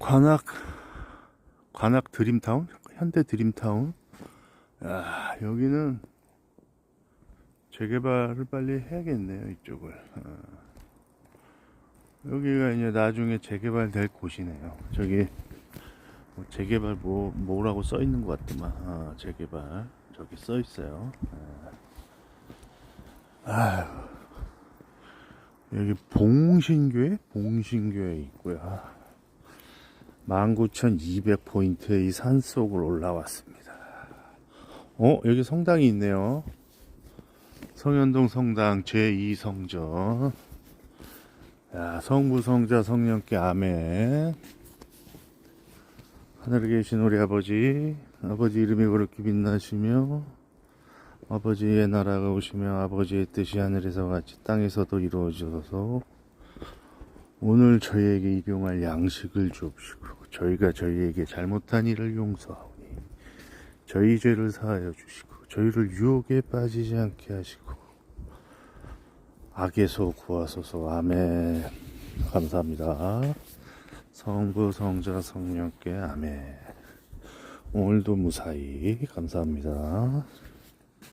관악 관악 드림타운? 현대 드림타운? 야 여기는 재개발을 빨리 해야겠네요 이쪽을. 어. 여기가 이제 나중에 재개발될 곳이네요. 저기 뭐 재개발 뭐 뭐라고 써 있는 것 같더만. 아, 재개발. 저기 써 있어요. 아휴. 여기 봉신교회? 봉신교회 있고요 19,200포인트의 이 산속을 올라왔습니다. 어, 여기 성당이 있네요. 성현동 성당 제2성전. 야, 성부, 성자, 성령께 아멘. 하늘에 계신 우리 아버지, 아버지 이름이 그렇게 빛나시며, 아버지의 나라가 오시며, 아버지의 뜻이 하늘에서 같이 땅에서도 이루어져서, 오늘 저희에게 일용할 양식을 주옵시고 저희가 저희에게 잘못한 일을 용서하오니 저희 죄를 사하여 주시고 저희를 유혹에 빠지지 않게 하시고 악에서 구하소서. 아멘. 감사합니다. 성부 성자 성령께 아멘. 오늘도 무사히 감사합니다